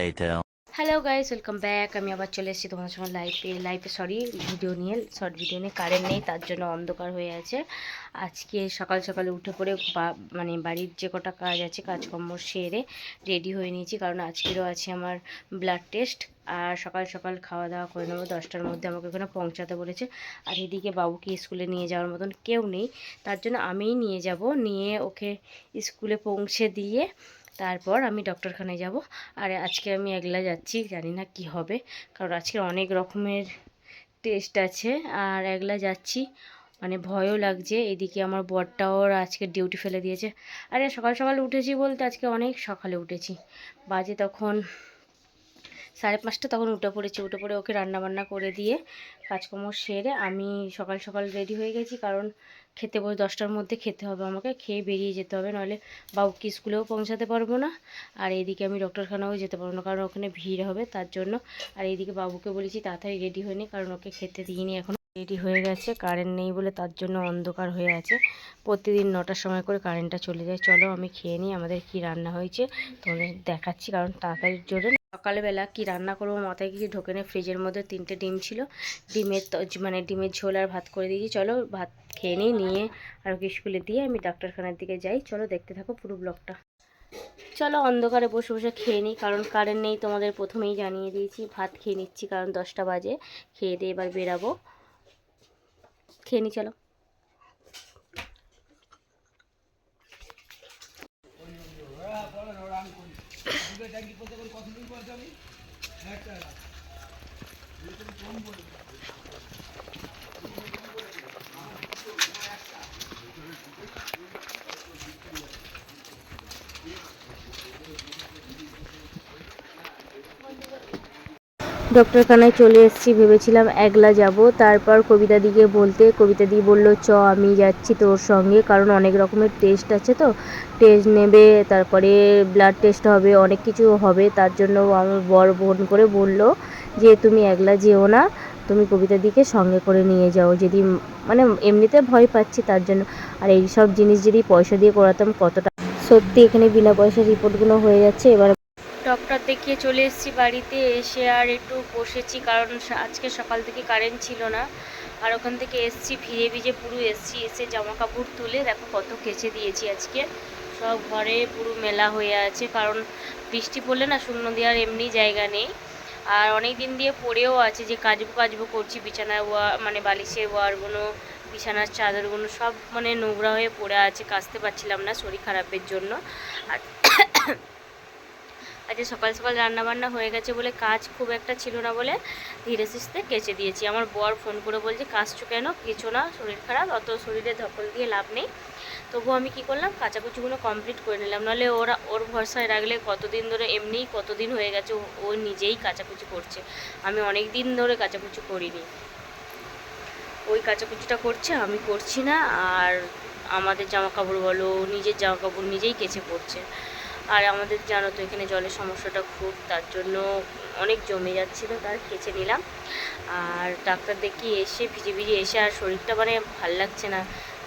later. Hello guys welcome back আমি আবার চলে এসেছি তোমাদের সঙ্গে লাইফে লাইফে সরি ভিডিও নিয়ে শর্ট ভিডিও নিয়ে কারেন্ট নেই, তার জন্য অন্ধকার হয়ে আছে। আজকে সকাল সকালে উঠে পড়ে মানে বাড়ির যে কটা কাজ আছে, কাজকর্ম সেরে রেডি হয়ে নিয়েছি, কারণ আজকেরও আছে আমার ব্লাড টেস্ট আর সকাল সকাল খাওয়া দাওয়া করে নেব, দশটার মধ্যে আমাকে ওখানে পৌঁছাতে বলেছে। আর এদিকে বাবুকে স্কুলে নিয়ে যাওয়ার মতন কেউ নেই, তার জন্য আমিই নিয়ে যাব, নিয়ে ওকে স্কুলে পৌঁছে দিয়ে তারপর আমি ডক্টরখানায় যাব। আর আজকে আমি একলা যাচ্ছি, জানি না কি হবে। কারণ আজকে অনেক রকমের টেস্ট আছে আর একলা যাচ্ছি। মানে ভয়ও লাগছে, এদিকে আমার বরটাও আজকে ডিউটি ফেলে দিয়েছে। আরে সকাল সকাল উঠেছি বলতে আজকে অনেক সকালে উঠেছি। বাজে তখন সাড়ে পাঁচটা, তখন উঠে পড়েছি। উঠে পড়ে ওকে রান্না বান্না করে দিয়ে কাজকর্ম সেরে আমি সকাল সকাল রেডি হয়ে গেছি। কারণ খেতে বসে দশটার মধ্যে খেতে হবে। আমাকে খেয়ে বেরিয়ে যেতে হবে, নাহলে বাবুকে স্কুলেও পৌঁছাতে পারব না। আর এইদিকে আমি ডক্টরখানাও যেতে পারব না, কারণ ওখানে ভিড় হবে তার জন্য। আর এইদিকে বাবুকে বলেছি তাড়াতাড়ি রেডি হয়ে নি, কারণ ওকে খেতে দিইনি, এখন রেডি হয়ে গেছে। কারেন্ট নেই বলে তার জন্য অন্ধকার হয়ে আছে। প্রতিদিন নটার সময় করে কারেন্টটা চলে যায়। চলো আমি খেয়ে নিই, আমাদের কি রান্না হয়েছে তোমাদের দেখাচ্ছি, কারণ তাড়াতাড়ির জোরে সকালবেলা কি রান্না করব মাথায় কিছু ঢোকে না? ফ্রিজের মধ্যে তিনটে ডিম ছিল। ডিমের মানে ডিমের ঝোল আর ভাত করে দিয়েছি। চলো ভাত খেয়ে নিই, নিয়ে আর ওকে স্কুলে দিয়ে আমি ডাক্তারখানার দিকে যাই। চলো দেখতে থাকো পুরো ব্লগটা। চলো অন্ধকারে বসে বসে খেয়ে নিই, কারণ কারেন্ট নেই তোমাদের প্রথমেই জানিয়ে দিয়েছি। ভাত খেয়ে নিচ্ছি কারণ দশটা বাজে। খেয়ে দিয়ে এবার বেরাবো। খেয়ে নিই, চলো। একটা ডক্টরখানায় চলে এসেছি, ভেবেছিলাম একলা যাব। তারপর কবিতা দিকে বলতে কবিতা দি বলল, চ, আমি যাচ্ছি তোর সঙ্গে, কারণ অনেক রকমের টেস্ট আছে তো। টেস্ট নেবে, তারপরে ব্লাড টেস্ট হবে, অনেক কিছু হবে। তার জন্য আমার বর বোন করে বলল যে, তুমি একলা যেও না, তুমি কবিতা দিকে সঙ্গে করে নিয়ে যাও। যদি মানে এমনিতে ভয় পাচ্ছি তার জন্য। আর এই সব জিনিস যদি পয়সা দিয়ে করাতাম কতটা সত্যি এখানে বিনা পয়সা রিপোর্টগুলো হয়ে যাচ্ছে। এবার ডক্টর দেখিয়ে চলে এসেছি বাড়িতে, এসে আর একটু বসেছি, কারণ আজকে সকাল থেকে কারেন্ট ছিল না। আর ওখান থেকে এসছি, ভিজে ভিজে পুরো এসছি, এসে জামা কাপড় তুলে দেখো কত কেচে দিয়েছি আজকে। সব ঘরে পুরো মেলা হয়ে আছে, কারণ বৃষ্টি পড়লে না শূন্য দেওয়ার এমনি জায়গা নেই। আর অনেক দিন দিয়ে পড়েও আছে যে কাজবো কাজবো করছি বিছানায় ওয়া মানে বালিশের ওয়ারগুলো, বিছানার চাদরগুলো, সব মানে নোংরা হয়ে পড়ে আছে, কাচতে পারছিলাম না শরীর খারাপের জন্য। আর আজকে সকাল সকাল রান্না বান্না হয়ে গেছে বলে কাজ খুব একটা ছিল না বলে ধীরে সুস্থে কেচে দিয়েছি। আমার বর ফোন করে বলছে কাজছো কেন? কিছু না, শরীর খারাপ, অত শরীরে ধকল দিয়ে লাভ নেই। তবুও আমি কি করলাম, কাচাকুচিগুলো কমপ্লিট করে নিলাম। নাহলে ওরা, ওর ভরসায় রাখলে কতদিন ধরে এমনিই কতদিন হয়ে গেছে, ও- ও নিজেই কাচাকুচি করছে। আমি অনেক দিন ধরে কাচাকুচি করিনি। ওই কাচাকুচিটা করছে, আমি করছি না। আর আমাদের জামা কাপড় বলো, নিজের জামা কাপড় নিজেই কেচে পড়ছে। আর আমাদের জানো তো এখানে জলের সমস্যাটা খুব, তার জন্য অনেক জমে যাচ্ছিল, তার কেচে নিলাম। আর ডাক্তার দেখিয়ে এসে ভিজে ভিজে এসে আর শরীরটা মানে ভালো লাগছে না।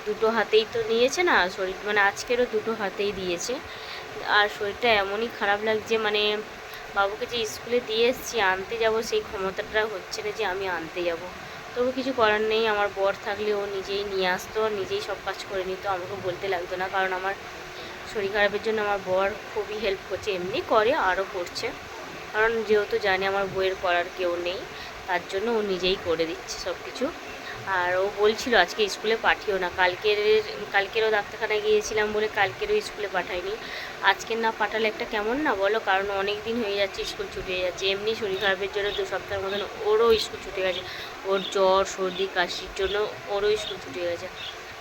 দুটো হাতেই তো নিয়েছে না, শরীর মানে আজকেরও দুটো হাতেই দিয়েছে। আর শরীরটা এমনই খারাপ লাগছে মানে বাবুকে যে স্কুলে দিয়ে এসেছি, আনতে যাব সেই ক্ষমতাটা হচ্ছে না যে আমি আনতে যাব। তবু কিছু করার নেই, আমার বর থাকলে ও নিজেই নিয়ে আসতো, নিজেই সব কাজ করে নিত, আমাকে বলতে লাগতো না, কারণ আমার শরীর খারাপের জন্য আমার বর খুবই হেল্প করছে, এমনি করে আরও করছে। কারণ যেহেতু জানি আমার বইয়ের করার কেউ নেই, তার জন্য ও নিজেই করে দিচ্ছে সব কিছু আর ও বলছিল আজকে স্কুলে পাঠিও না, কালকের, কালকেরও ডাক্তারখানায় গিয়েছিলাম বলে কালকেরও স্কুলে পাঠাইনি আজকের না পাঠালে একটা কেমন না বলো, কারণ অনেক দিন হয়ে যাচ্ছে স্কুল ছুটি হয়ে যাচ্ছে, এমনি শরীর খারাপের জন্য দু সপ্তাহের মতন ওরও স্কুল ছুটি গেছে। ওর জ্বর, সর্দি, কাশির জন্য ওরও স্কুল ছুটি হয়ে গেছে।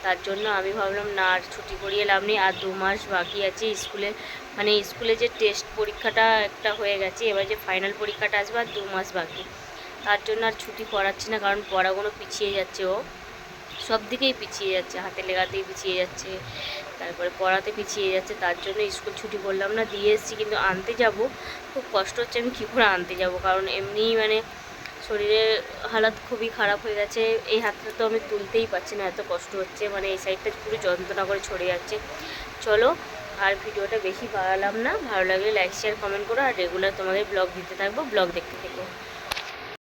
তার জন্য আমি ভাবলাম, না, আর ছুটি করিয়ে লাভ নেই, আর দু মাস বাকি আছে স্কুলে। মানে স্কুলে যে টেস্ট পরীক্ষাটা একটা হয়ে গেছে, এবার যে ফাইনাল পরীক্ষাটা আসবে আর দু মাস বাকি। তার জন্য আর ছুটি করাচ্ছি না, কারণ পড়াগুলো পিছিয়ে যাচ্ছে ও। সব দিকেই পিছিয়ে যাচ্ছে, হাতে লেগাতেই পিছিয়ে যাচ্ছে, তারপরে পড়াতে পিছিয়ে যাচ্ছে, তার জন্য স্কুল ছুটি করলাম না, দিয়ে এসেছি, কিন্তু আনতে যাব। খুব কষ্ট হচ্ছে আমি কী করে আনতে যাব, কারণ এমনিই মানে শরীরের হালাত খুবই খারাপ হয়ে গেছে। এই হাতটা তো আমি তুলতেই পারছি না, এত কষ্ট হচ্ছে। মানে এই সাইডটা পুরো যন্ত্রণা করে ছড়ে যাচ্ছে। চলো, আর ভিডিওটা বেশি বাড়ালাম না। ভালো লাগলে লাইক শেয়ার কমেন্ট করো। আর রেগুলার তোমাদের ব্লগ দিতে থাকব। ব্লগ দেখতে থেকো।